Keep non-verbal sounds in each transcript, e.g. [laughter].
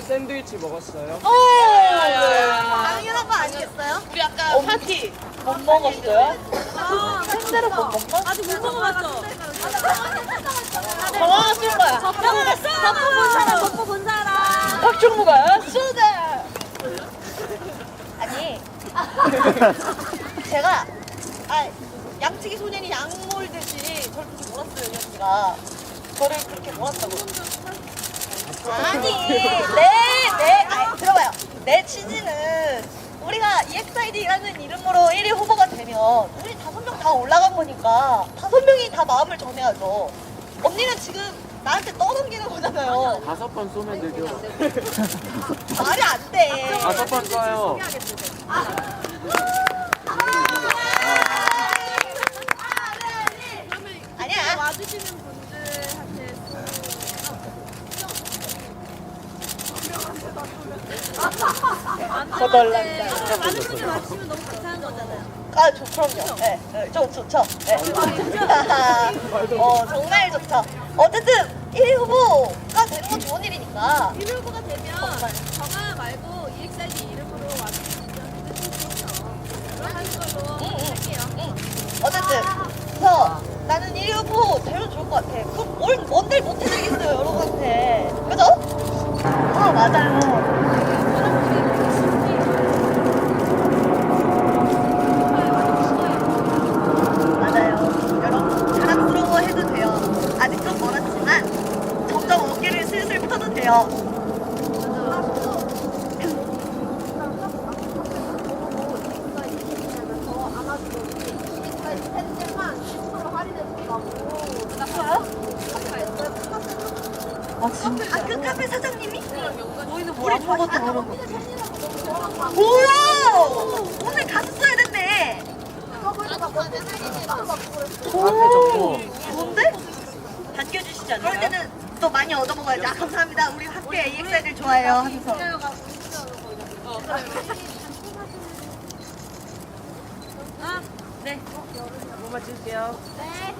샌드위치 먹었어요? 당연한 거 아니겠어요? 우리 아까 파티 못 먹었어요? 샌드를 못 먹나? 아직 못 먹어봤어. 당황하실 거야. 덮어 본 사람, 덮어 본 사람. 박종무가 수다. 아니 [laughs] 제가 아 양치기 소년이 양 몰듯이 저를 그렇게 몰았어요 이 언니가 저를 그렇게 몰았다고. 아니 내내 아니 들어봐요 내 취지는 우리가 EXID라는 이름으로 1위 후보가 되면 우리 다섯 명 다 올라간 거니까 다섯 명이 다 마음을 전해야죠. 언니는 지금 나한테 떠넘기는 거잖아요. 다섯 번 쏘면 되죠. [laughs] 말이 안 돼. 다섯 번 쏴요. 아니야. 와주시는 분들한테 거덜난다. 많은 분들 와주시면 너무 감사한 거잖아요. 아, 좋, 그럼요. 네, 네, 좀 좋죠. 네. [laughs] 어, 정말 좋죠. 어쨌든 1위 후보가 되는 건 좋은 일이니까. 1위 후보가 되면 정말. 정아 말고 EXID 이름으로 와주시면 해주세요. 하는 걸로 응, 응. 할게요. 응. 어쨌든 그래서 나는 1위 후보 되면 좋을 것 같아. 그럼 뭘 뭔들 못 해드리겠어요, 여러분한테. 그죠? 아, 맞아요. 맞아요. 여러분, 자랑스러워 해도 돼요. 아직 좀 멀었지만, 점점 어깨를 돼요. 아, 진짜? 아, 그 카페 사장님이? 저희는 뭐 아무것도 모르고. 오! 오늘 가수 써야 된대. 앞에 적고. 좋은데? 반겨주시지 않나요? 그럴 때는 또 많이 얻어먹어야지. 아, 감사합니다. 우리 학교 AXI들 좋아해요. 하면서. 아, 네. 한 번만 찍을게요. 네.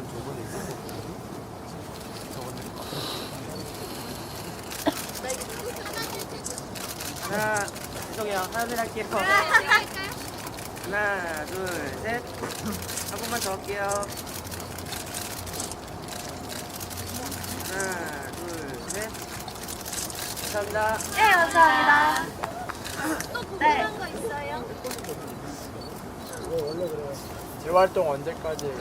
하나, 죄송해요. 하나 할게요. 하나, 둘, 셋. 한 번만 더 할게요. 하나. 감사합니다. 네, 감사합니다. 또 네. 궁금한 거 있어요? 재활동 언제까지?